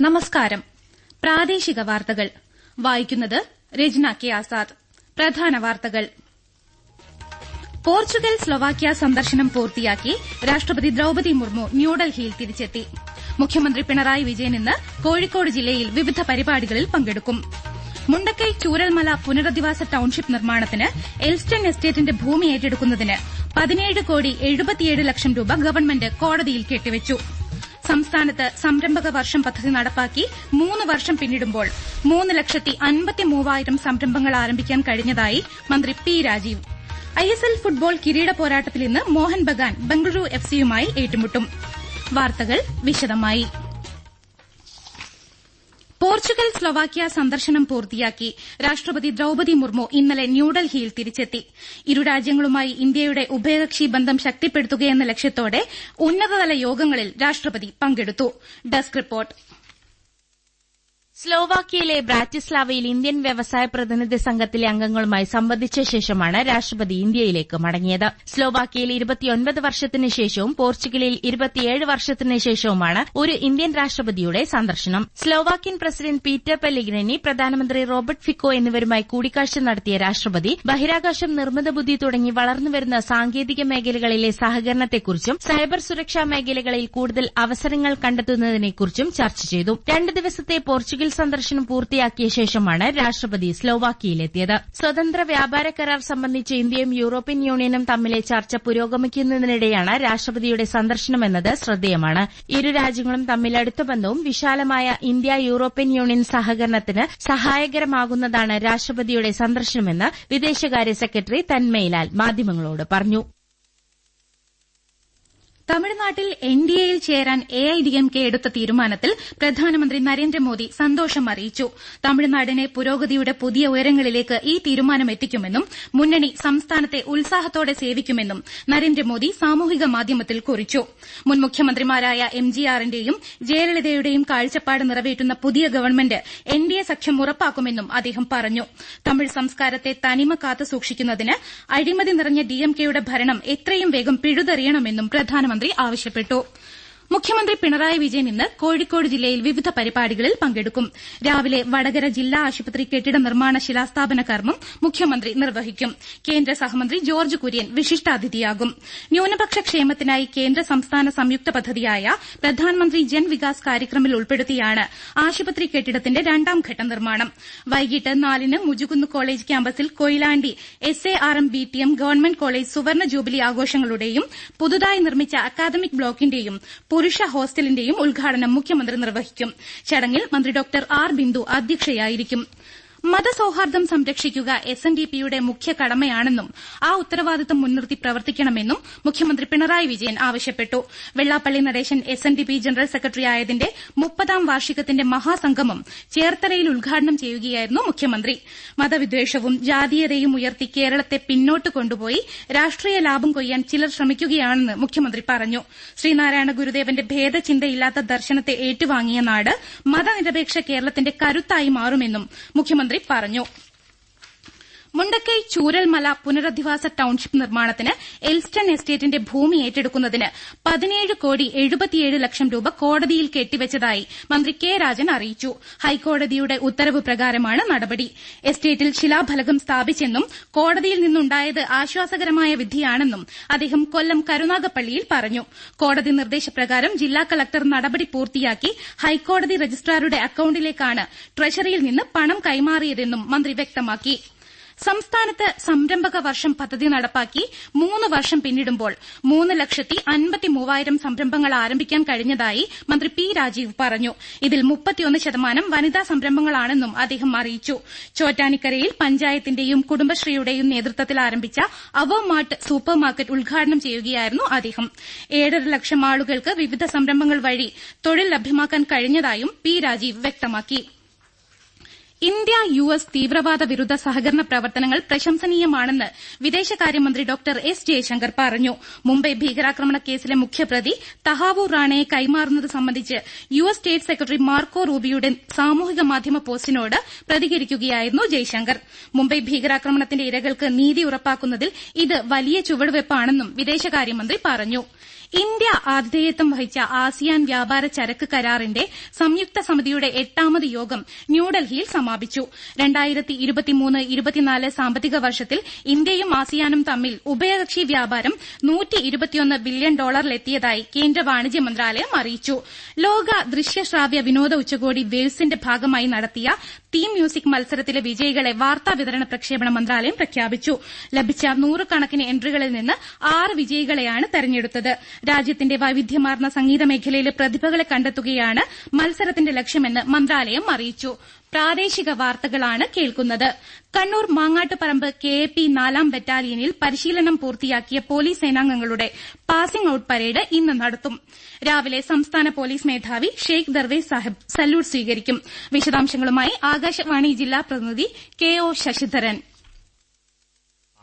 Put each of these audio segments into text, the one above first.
നമസ്കാരം. പ്രാദേശിക വാർത്തകൾ. വായിക്കുന്നത് രജ്ന കെ ആസാദ്. പ്രധാന വാർത്തകൾ. പോർച്ചുഗൽ സ്ലൊവാക്യ സന്ദർശനം പൂർത്തിയാക്കി രാഷ്ട്രപതി ദ്രൌപതി മുർമു ന്യൂഡൽഹിയിൽ തിരിച്ചെത്തി. മുഖ്യമന്ത്രി പിണറായി വിജയൻ ഇന്ന് കോഴിക്കോട് ജില്ലയിൽ വിവിധ പരിപാടികളിൽ പങ്കെടുക്കും. മുണ്ടക്കൈ ചൂരൽമല പുനരധിവാസ ടൌൺഷിപ്പ് നിർമ്മാണത്തിന് എൽസ്റ്റൺ എസ്റ്റേറ്റിന്റെ ഭൂമി ഏറ്റെടുക്കുന്നതിന് പതിനേഴ് കോടി എഴുപത്തിയേഴ് ലക്ഷം രൂപ ഗവൺമെന്റ് കോടതിയിൽ കെട്ടിവച്ചു. സംസ്ഥാനത്ത് സംരംഭക വർഷം പദ്ധതി നടപ്പാക്കി മൂന്ന് വർഷം പിന്നിടുമ്പോൾ മൂന്ന് ലക്ഷത്തി അൻപത്തി മൂവായിരം സംരംഭങ്ങൾ ആരംഭിക്കാൻ കഴിഞ്ഞതായി മന്ത്രി പി രാജീവ്. ഐഎസ്എൽ ഫുട്ബോൾ കിരീട പോരാട്ടത്തിൽ ഇന്ന് മോഹൻ ബഗാൻ ബംഗളൂരു എഫ്സിയുമായി ഏറ്റുമുട്ടും. വാർത്തകൾ വിശദമായി. പോർച്ചുഗൽ സ്ലൊവാക്യ സന്ദർശനം പൂർത്തിയാക്കി രാഷ്ട്രപതി ദ്രൌപതി മുർമു ഇന്നലെ ന്യൂഡൽഹിയിൽ തിരിച്ചെത്തി. ഇരു രാജ്യങ്ങളുമായി ഇന്ത്യയുടെ ഉഭയകക്ഷി ബന്ധം ശക്തിപ്പെടുത്തുകയെന്ന ലക്ഷ്യത്തോടെ ഉന്നതതല യോഗങ്ങളിൽ രാഷ്ട്രപതി പങ്കെടുത്തു. സ്ലോവാക്യയിലെ ബ്രാറ്റിസ്ലാവയിൽ ഇന്ത്യൻ വ്യവസായ പ്രതിനിധി സംഘത്തിലെ അംഗങ്ങളുമായി സംവദിച്ച ശേഷമാണ് രാഷ്ട്രപതി ഇന്ത്യയിലേക്ക് മടങ്ങിയത്. സ്ലോവാക്യയിൽ ഇരുപത്തിയൊൻപത് വർഷത്തിന് ശേഷവും പോർച്ചുഗലിൽ ഇരുപത്തിയേഴ് വർഷത്തിന് ശേഷവുമാണ് ഒരു ഇന്ത്യൻ രാഷ്ട്രപതിയുടെ സന്ദർശനം. സ്ലോവാക്യൻ പ്രസിഡന്റ് പീറ്റർ പെല്ലിഗ്രനി പ്രധാനമന്ത്രി റോബർട്ട് ഫിക്കോ എന്നിവരുമായി കൂടിക്കാഴ്ച നടത്തിയ രാഷ്ട്രപതി ബഹിരാകാശം നിർമ്മിത ബുദ്ധി തുടങ്ങി വളർന്നുവരുന്ന സാങ്കേതിക മേഖലകളിലെ സഹകരണത്തെക്കുറിച്ചും സൈബർ സുരക്ഷാ മേഖലകളിൽ കൂടുതൽ അവസരങ്ങൾ കണ്ടെത്തുന്നതിനെക്കുറിച്ചും ചർച്ച ചെയ്തു. രണ്ട് ദിവസത്തെ പോർച്ചുഗൽ സന്ദർശനം പൂർത്തിയാക്കിയ ശേഷമാണ് രാഷ്ട്രപതി സ്ലോവാക്കിയയിലെത്തിയത്. സ്വതന്ത്ര വ്യാപാര കരാർ സംബന്ധിച്ച് ഇന്ത്യയും യൂറോപ്യൻ യൂണിയനും തമ്മിലെ ചർച്ച പുരോഗമിക്കുന്നതിനിടെയാണ് രാഷ്ട്രപതിയുടെ സന്ദർശനമെന്നത് ശ്രദ്ധേയമാണ്. ഇരു രാജ്യങ്ങളും തമ്മിൽ അടുത്ത ബന്ധവും വിശാലമായ ഇന്ത്യ യൂറോപ്യൻ യൂണിയൻ സഹകരണത്തിന് സഹായകരമാകുന്നതാണ് രാഷ്ട്രപതിയുടെ സന്ദർശനമെന്ന് വിദേശകാര്യ സെക്രട്ടറി തന്മയിലാൽ മാധ്യമങ്ങളോട് പറഞ്ഞു. തമിഴ്നാട്ടിൽ എൻ ഡി എയിൽ ചേരാൻ A I D M K എടുത്ത തീരുമാനത്തിൽ പ്രധാനമന്ത്രി നരേന്ദ്രമോദി സന്തോഷം അറിയിച്ചു. തമിഴ്നാടിനെ പുരോഗതിയുടെ പുതിയ ഉയരങ്ങളിലേക്ക് ഈ തീരുമാനം എത്തിക്കുമെന്നും മുന്നണി സംസ്ഥാനത്തെ ഉത്സാഹത്തോടെ സേവിക്കുമെന്നും നരേന്ദ്രമോദി സാമൂഹിക മാധ്യമത്തിൽ കുറിച്ചു. മുൻ മുഖ്യമന്ത്രിമാരായ എം ജി ആറിന്റെയും ജയലളിതയുടെയും കാഴ്ചപ്പാട് നിറവേറ്റുന്ന പുതിയ ഗവൺമെന്റ് എൻ ഡി എ സഖ്യം ഉറപ്പാക്കുമെന്നും അദ്ദേഹം പറഞ്ഞു. തമിഴ് സംസ്കാരത്തെ തനിമ കാത്തുസൂക്ഷിക്കുന്നതിന് അഴിമതി നിറഞ്ഞ ഡി എം കെയുടെ ഭരണം എത്രയും വേഗം പിഴുതെറിയണമെന്നും പ്രധാനമന്ത്രി ആവശ്യപ്പെട്ടു മുഖ്യമന്ത്രി പിണറായി വിജയൻ ഇന്ന് കോഴിക്കോട് ജില്ലയിൽ വിവിധ പരിപാടികളിൽ പങ്കെടുക്കും. രാവിലെ വടകര ജില്ലാ ആശുപത്രി കെട്ടിട നിർമ്മാണ ശിലാസ്ഥാപന കർമ്മം മുഖ്യമന്ത്രി നിർവഹിക്കും. കേന്ദ്ര സഹമന്ത്രി ജോർജ് കുര്യൻ വിശിഷ്ടാതിഥിയാകും. ന്യൂനപക്ഷ ക്ഷേമത്തിനായി കേന്ദ്ര സംസ്ഥാന സംയുക്ത പദ്ധതിയായ പ്രധാനമന്ത്രി ജൻ വികാസ് കാര്യക്രമിൽ ഉൾപ്പെടുത്തിയാണ് ആശുപത്രി കെട്ടിടത്തിന്റെ രണ്ടാം ഘട്ട നിർമ്മാണം. വൈകിട്ട് നാലിന് മുജുകുന്ന് കോളേജ് ക്യാമ്പസിൽ Koyilandy S A R M B T M government college സുവർണ ജൂബിലി ആഘോഷങ്ങളുടെയും പുതുതായി നിർമ്മിച്ച അക്കാദമിക് ബ്ലോക്കിന്റെയും പുരുഷ ഹോസ്റ്റലിന്റെയും ഉദ്ഘാടനം മുഖ്യമന്ത്രി നിർവഹിക്കും. ചടങ്ങിൽ മന്ത്രി ഡോ ആർ ബിന്ദു അധ്യക്ഷയായിരിക്കും. മതസൌഹാർദ്ദം സംരക്ഷിക്കുക എസ് എൻ ഡി പിയുടെ മുഖ്യ കടമയാണെന്നും ആ ഉത്തരവാദിത്തം മുൻനിർത്തി പ്രവർത്തിക്കണമെന്നും മുഖ്യമന്ത്രി പിണറായി വിജയൻ ആവശ്യപ്പെട്ടു. Vellappally Natesan S N D P general സെക്രട്ടറിയായതിന്റെ മുപ്പതാം വാർഷികത്തിന്റെ മഹാസംഗമം ചേർത്തലയിൽ ഉദ്ഘാടനം ചെയ്യുകയായിരുന്നു മുഖ്യമന്ത്രി. മതവിദ്വേഷവും ജാതീയതയും ഉയർത്തി കേരളത്തെ പിന്നോട്ട് കൊണ്ടുപോയി രാഷ്ട്രീയ ലാഭം കൊയ്യാൻ ചിലർ ശ്രമിക്കുകയാണെന്ന് മുഖ്യമന്ത്രി പറഞ്ഞു. ശ്രീനാരായണ ഗുരുദേവന്റെ ഭേദചിന്തയില്ലാത്ത ദർശനത്തെ ഏറ്റുവാങ്ങിയ നാട് മതനിരപേക്ഷ കേരളത്തിന്റെ കരുത്തായി മാറുമെന്നും മുഖ്യമന്ത്രി പറഞ്ഞു മുണ്ടക്കൈ ചൂരൽമല പുനരധിവാസ ടൌൺഷിപ്പ് നിർമ്മാണത്തിന് എൽസ്റ്റൺ എസ്റ്റേറ്റിന്റെ ഭൂമി ഏറ്റെടുക്കുന്നതിന് പതിനേഴ് കോടി എഴുപത്തിയേഴ് ലക്ഷം രൂപ കോടതിയിൽ കെട്ടിവച്ചതായി മന്ത്രി കെ രാജൻ അറിയിച്ചു. ഹൈക്കോടതിയുടെ ഉത്തരവ് പ്രകാരമാണ് നടപടി. എസ്റ്റേറ്റിൽ ശിലാഫലകം സ്ഥാപിച്ചെന്നും കോടതിയിൽ നിന്നുണ്ടായത് ആശ്വാസകരമായ വിധിയാണെന്നും അദ്ദേഹം കൊല്ലം കരുനാഗപ്പള്ളിയിൽ പറഞ്ഞു. കോടതി നിർദ്ദേശപ്രകാരം ജില്ലാ കളക്ടർ നടപടി പൂർത്തിയാക്കി ഹൈക്കോടതി രജിസ്ട്രാറുടെ അക്കൌണ്ടിലേക്കാണ് ട്രഷറിയിൽ നിന്ന് പണം കൈമാറിയതെന്നും മന്ത്രി വ്യക്തമാക്കി. സംസ്ഥാനത്ത് സംരംഭക വർഷം പദ്ധതി നടപ്പാക്കി മൂന്ന് വർഷം പിന്നിടുമ്പോൾ മൂന്ന് ലക്ഷത്തി അൻപത്തി മൂവായിരം സംരംഭങ്ങൾ ആരംഭിക്കാൻ കഴിഞ്ഞതായി മന്ത്രി പി രാജീവ് പറഞ്ഞു. ഇതിൽ മുപ്പത്തിയൊന്ന് ശതമാനം വനിതാ സംരംഭങ്ങളാണെന്നും അദ്ദേഹം അറിയിച്ചു. ചോറ്റാനിക്കരയിൽ പഞ്ചായത്തിന്റെയും കുടുംബശ്രീയുടെയും നേതൃത്വത്തിൽ ആരംഭിച്ച അവമാർട്ട് സൂപ്പർ മാർക്കറ്റ് ഉദ്ഘാടനം ചെയ്യുകയായിരുന്നു അദ്ദേഹം. ഏഴര ലക്ഷം ആളുകൾക്ക് വിവിധ സംരംഭങ്ങൾ വഴി തൊഴിൽ ലഭ്യമാക്കാൻ കഴിഞ്ഞതായും പി രാജീവ് വ്യക്തമാക്കി. ഇന്ത്യ യു എസ് തീവ്രവാദ വിരുദ്ധ സഹകരണ പ്രവർത്തനങ്ങൾ പ്രശംസനീയമാണെന്ന് വിദേശകാര്യമന്ത്രി ഡോക്ടർ എസ് ജയശങ്കർ പറഞ്ഞു. മുംബൈ ഭീകരാക്രമണ കേസിലെ മുഖ്യപ്രതി തഹാവൂർ റാണയെ കൈമാറുന്നത് സംബന്ധിച്ച് U S state secretary Marco റൂബിയുടെ സാമൂഹിക മാധ്യമ പോസ്റ്റിനോട് പ്രതികരിക്കുകയായിരുന്നു ജയശങ്കർ. മുംബൈ ഭീകരാക്രമണത്തിന്റെ ഇരകൾക്ക് നീതി ഉറപ്പാക്കുന്നതിൽ ഇത് വലിയ ചുവടുവയ്പാണെന്നും വിദേശകാര്യമന്ത്രി പറഞ്ഞു. ഇന്ത്യ ആതിഥേയത്വം വഹിച്ച ആസിയാൻ വ്യാപാര ചരക്ക് കരാറിന്റെ സംയുക്ത സമിതിയുടെ എട്ടാമത് യോഗം ന്യൂഡൽഹിയിൽ സമാപിച്ചു. സാമ്പത്തിക വർഷത്തിൽ ഇന്ത്യയും ആസിയാനും തമ്മിൽ ഉഭയകക്ഷി വ്യാപാരം ബില്യൺ ഡോളറിലെത്തിയതായി കേന്ദ്ര വാണിജ്യ മന്ത്രാലയം അറിയിച്ചു. ലോക ദൃശ്യശ്രാവ്യ വിനോദ ഉച്ചകോടി വേവ്സിന്റെ ഭാഗമായി നടത്തിയ തീം മ്യൂസിക് മത്സരത്തിലെ വിജയികളെ വാർത്താ വിതരണ പ്രക്ഷേപണ മന്ത്രാലയം പ്രഖ്യാപിച്ചു. ലഭിച്ച നൂറുകണക്കിന് എൻട്രികളിൽ നിന്ന് ആറ് വിജയികളെയാണ് തെരഞ്ഞെടുത്തത്. രാജ്യത്തിന്റെ വൈവിധ്യമാർന്ന സംഗീത മേഖലയിലെ പ്രതിഭകളെ കണ്ടെത്തുകയാണ് മത്സരത്തിന്റെ ലക്ഷ്യമെന്ന് മന്ത്രാലയം അറിയിച്ചു. പ്രാദേശിക വാർത്തകളാണ് കേൾക്കുന്നത്. Kannur Mangattuparamba K A P നാലാം ബറ്റാലിയനിൽ പരിശീലനം പൂർത്തിയാക്കിയ പോലീസ് സേനാംഗങ്ങളുടെ പാസിംഗ് ഔട്ട് പരേഡ് ഇന്ന് നടത്തും. രാവിലെ സംസ്ഥാന പോലീസ് മേധാവി ഷെയ്ഖ് ദർവേസ് സാഹിബ് സല്യൂട്ട് സ്വീകരിക്കും. വിശദാംശങ്ങളുമായി ആകാശവാണി ജില്ലാ പ്രതിനിധി കെ ഒ ശശിധരൻ.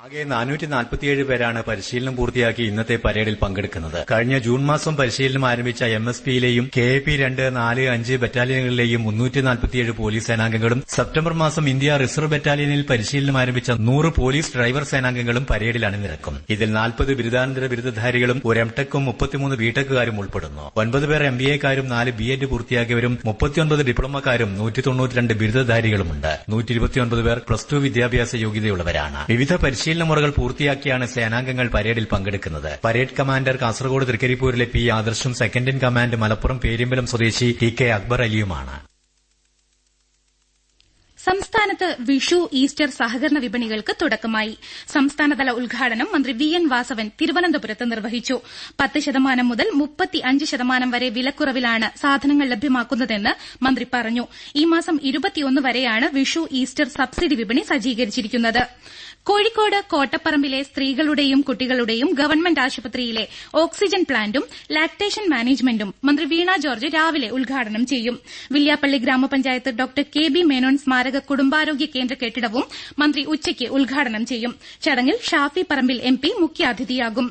ആകെ നാനൂറ്റി നാൽപ്പത്തിയേഴ് പേരാണ് പരിശീലനം പൂർത്തിയാക്കി ഇന്നത്തെ പരേഡിൽ പങ്കെടുക്കുന്നത്. കഴിഞ്ഞ ജൂൺ മാസം പരിശീലനം ആരംഭിച്ച എം എസ് പിയിലെയും കെ എ പി രണ്ട് നാല് അഞ്ച് ബറ്റാലിയനുകളിലെയും മുന്നൂറ്റി നാൽപ്പത്തിയേഴ് പോലീസ് സേനാംഗങ്ങളും സെപ്റ്റംബർ മാസം ഇന്ത്യ റിസർവ് ബറ്റാലിയനിൽ പരിശീലനം ആരംഭിച്ച നൂറ് പോലീസ് ഡ്രൈവർ സേനാംഗങ്ങളും പരേഡിൽ അണിനിരക്കും ഇതിൽ നാൽപ്പത് ബിരുദാനന്തര ബിരുദധാരികളും ഒരു എംടെക്കും മുപ്പത്തിമൂന്ന് ബിടെക്കുകാരും ഉൾപ്പെടുന്നു. ഒൻപത് പേർ എം ബി എക്കാരും നാല് ബി എഡ് പൂർത്തിയാക്കിയവരും മുപ്പത്തിയൊൻപത് ഡിപ്ലോമക്കാരും നൂറ്റി തൊണ്ണൂറ്റിരണ്ട് ബിരുദധാരികളുമുണ്ട്. നൂറ്റി ഇരുപത്തിയൊൻപത് പേർ പ്ലസ് ടു വിദ്യാഭ്യാസ യോഗ്യതയുള്ളവരാണ്. വിവിധ പരിശീലന മുറകൾ പൂർത്തിയാക്കിയാണ് സേനാംഗങ്ങൾ പരേഡിൽ പങ്കെടുക്കുന്നത്. പരേഡ് കമാൻഡർ കാസർഗോഡ് തൃക്കരിപ്പൂരിലെ P ആദർശും second in command Malappuram Perimbalam സ്വദേശി ടി കെ അക്ബർ അലിയുമാണ്. സംസ്ഥാനത്ത് വിഷു ഈസ്റ്റർ സഹകരണ വിപണികൾക്ക് തുടക്കമായി. സംസ്ഥാനതല ഉദ്ഘാടനം മന്ത്രി വി എൻ വാസവൻ തിരുവനന്തപുരത്ത് നിർവഹിച്ചു. പത്ത് ശതമാനം മുതൽ മുപ്പത്തിയഞ്ച് ശതമാനം വരെ വിലക്കുറവിലാണ് സാധനങ്ങൾ ലഭ്യമാക്കുന്നതെന്ന് മന്ത്രി പറഞ്ഞു. ഈ മാസം ഇരുപത്തിയൊന്ന് വരെയാണ് വിഷു ഈസ്റ്റർ സബ്സിഡി വിപണി സജ്ജീകരിച്ചിരിക്കുന്നത്. കോഴിക്കോട് കോട്ടപ്പറമ്പിലെ സ്ത്രീകളുടെയും കുട്ടികളുടെയും ഗവൺമെന്റ് ആശുപത്രിയിലെ ഓക്സിജൻ പ്ലാന്റും ലാക്ടേഷൻ മാനേജ്മെന്റും മന്ത്രി വീണ ജോർജ് രാവിലെ ഉദ്ഘാടനം ചെയ്യും. വില്യാപ്പള്ളി ഗ്രാമപഞ്ചായത്ത് ഡോക്ടർ കെ ബി മേനോൻ സ്മാരക കുടുംബാരോഗ്യ കേന്ദ്ര കെട്ടിടവും മന്ത്രി ഉച്ചയ്ക്ക് ഉദ്ഘാടനം ചെയ്യും. ചടങ്ങിൽ ഷാഫി പറമ്പിൽ എം പി മുഖ്യാതിഥിയാകും.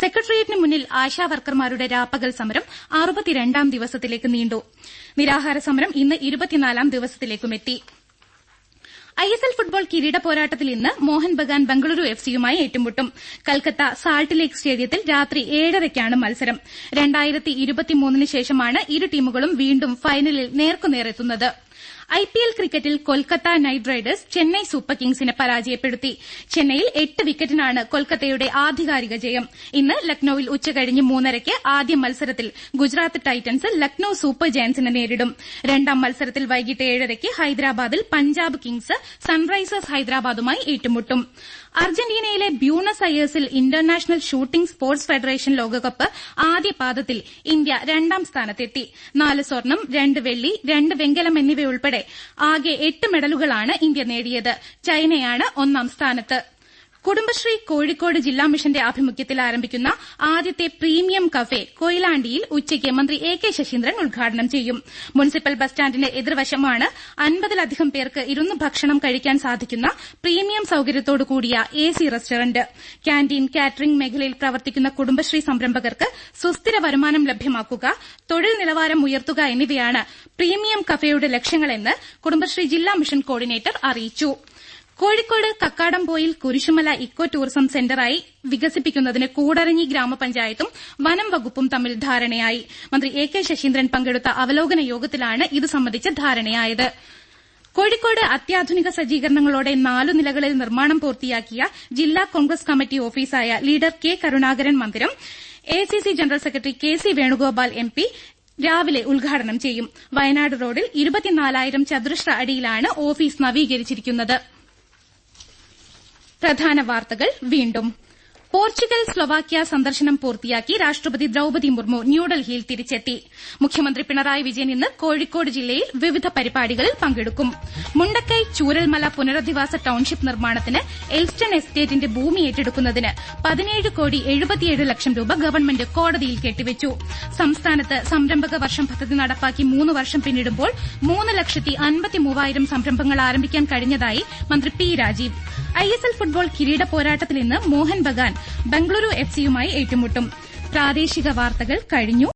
സെക്രട്ടേറിയറ്റിന് മുന്നിൽ ആശാവർക്കർമാരുടെ രാപ്പകൽ സമരം അറുപത്തിരണ്ടാം ദിവസത്തിലേക്ക് നീണ്ടു. നിരാഹാര സമരം ഇന്ന് ഇരുപത്തിനാലാം ദിവസത്തിലേക്കുമെത്തി ഐഎസ്എൽ ഫുട്ബോൾ കിരീട പോരാട്ടത്തിൽ ഇന്ന് മോഹൻ ബഗാൻ ബംഗളൂരു എഫ് സിയുമായി ഏറ്റുമുട്ടും. കൽക്കത്ത സാൾട്ട് ലേക്ക് സ്റ്റേഡിയത്തിൽ രാത്രി ഏഴരയ്ക്കാണ് മത്സരം. ശേഷമാണ് ഇരു ടീമുകളും വീണ്ടും ഫൈനലിൽ നേർക്കുനേരെത്തുന്നത് എൽ ക്രിക്കറ്റിൽ Kolkata knight riders Chennai super കിംഗ്സിനെ പരാജയപ്പെടുത്തി. ചെന്നൈയിൽ എട്ട് വിക്കറ്റിനാണ് കൊൽക്കത്തയുടെ ആധികാരിക ജയം. ഇന്ന് ലക്നൌവിൽ ഉച്ചകഴിഞ്ഞ് മൂന്നരയ്ക്ക് ആദ്യ മത്സരത്തിൽ ഗുജറാത്ത് ടൈറ്റൻസ് ലക്നൌ സൂപ്പർ ജയന്റ്സിനെ നേരിടും. രണ്ടാം മത്സരത്തിൽ വൈകിട്ട് ഏഴരയ്ക്ക് ഹൈദരാബാദിൽ പഞ്ചാബ് കിംഗ്സ് സൺറൈസേഴ്സ് ഹൈദരാബാദുമായി ഏറ്റുമുട്ടും. അർജന്റീനയിലെ ബ്യൂണസ് അയേഴ്സിൽ ഇന്റർനാഷണൽ ഷൂട്ടിംഗ് സ്പോർട്സ് ഫെഡറേഷൻ ലോകകപ്പ് ആദ്യ പാദത്തിൽ ഇന്ത്യ രണ്ടാം സ്ഥാനത്തെത്തി. നാല് സ്വർണം രണ്ട് വെള്ളി രണ്ട് വെങ്കലം എന്നിവയുൾപ്പെടെ ആകെ എട്ട് മെഡലുകളാണ് ഇന്ത്യ നേടിയത്. ചൈനയാണ് ഒന്നാം സ്ഥാനത്ത്. കുടുംബശ്രീ കോഴിക്കോട് ജില്ലാ മിഷന്റെ ആഭിമുഖ്യത്തിൽ ആരംഭിക്കുന്ന ആദ്യത്തെ പ്രീമിയം കഫേ കൊയിലാണ്ടിയിൽ ഉച്ചയ്ക്ക് മന്ത്രി എ കെ ശശീന്ദ്രൻ ഉദ്ഘാടനം ചെയ്യും. മുനിസിപ്പൽ ബസ് സ്റ്റാൻഡിന്റെ എതിർവശമാണ് അൻപതിലധികം പേർക്ക് ഇരുന്ന് ഭക്ഷണം കഴിക്കാൻ സാധിക്കുന്ന പ്രീമിയം സൌകര്യത്തോടു കൂടിയ A C restaurant. Canteen catering മേഖലയിൽ പ്രവർത്തിക്കുന്ന കുടുംബശ്രീ സംരംഭകർക്ക് സുസ്ഥിര വരുമാനം ലഭ്യമാക്കുക തൊഴിൽ നിലവാരം ഉയർത്തുക എന്നിവയാണ് പ്രീമിയം കഫേയുടെ ലക്ഷ്യങ്ങളെന്ന് കുടുംബശ്രീ ജില്ലാ മിഷൻ കോർഡിനേറ്റർ അറിയിച്ചു. കോഴിക്കോട് കക്കാടംപോയിൽ കുരിശുമല ഇക്കോ ടൂറിസം സെന്ററായി വികസിപ്പിക്കുന്നതിന് കൂടരഞ്ഞി ഗ്രാമപഞ്ചായത്തും വനം വകുപ്പും തമ്മിൽ ധാരണയായി. മന്ത്രി എ കെ ശശീന്ദ്രൻ പങ്കെടുത്ത അവലോകന യോഗത്തിലാണ് ഇത് സംബന്ധിച്ച ധാരണയായത്. കോഴിക്കോട് അത്യാധുനിക സജ്ജീകരണങ്ങളോടെ നാലു നിലകളിൽ നിർമ്മാണം പൂർത്തിയാക്കിയ ജില്ലാ കോൺഗ്രസ് കമ്മിറ്റി ഓഫീസായ ലീഡർ കെ കരുണാകരൻ മന്ദിരം ACC general secretary K C Venugopal M P രാവിലെ ഉദ്ഘാടനം ചെയ്യും. വയനാട് റോഡിൽ ഇരുപത്തിനാലായിരം ചതുരശ്ര അടിയിലാണ് ഓഫീസ് നവീകരിച്ചിരിക്കുന്നത്. പ്രധാന വാർത്തകൾ വീണ്ടും. പോർച്ചുഗൽ സ്ലൊവാക്യ സന്ദർശനം പൂർത്തിയാക്കി രാഷ്ട്രപതി ദ്രൌപതി മുർമു ന്യൂഡൽഹിയിൽ തിരിച്ചെത്തി. മുഖ്യമന്ത്രി പിണറായി വിജയൻ ഇന്ന് കോഴിക്കോട് ജില്ലയിൽ വിവിധ പരിപാടികളിൽ പങ്കെടുക്കും. മുണ്ടക്കൈ ചൂരൽമല പുനരധിവാസ ടൌൺഷിപ്പ് നിർമ്മാണത്തിന് എൽസ്റ്റൺ എസ്റ്റേറ്റിന്റെ ഭൂമി ഏറ്റെടുക്കുന്നതിന് പതിനേഴ് കോടി എഴുപത്തിയേഴ് ലക്ഷം രൂപ ഗവൺമെന്റ് കോടതിയിൽ കെട്ടിവച്ചു. സംസ്ഥാനത്ത് സംരംഭക വർഷം പദ്ധതി നടപ്പാക്കി മൂന്ന് വർഷം പിന്നിടുമ്പോൾ മൂന്ന് ലക്ഷത്തി അൻപത്തി മൂവായിരം സംരംഭങ്ങൾ ആരംഭിക്കാൻ കഴിഞ്ഞതായി മന്ത്രി പി രാജീവ്. ഐഎസ്എൽ ഫുട്ബോൾ കിരീട പോരാട്ടത്തിൽ ഇന്ന് മോഹൻ ബഗാൻ ബംഗളൂരു എഫ് സിയുമായി ഏറ്റുമുട്ടും. പ്രാദേശിക വാർത്തകൾ കഴിഞ്ഞു.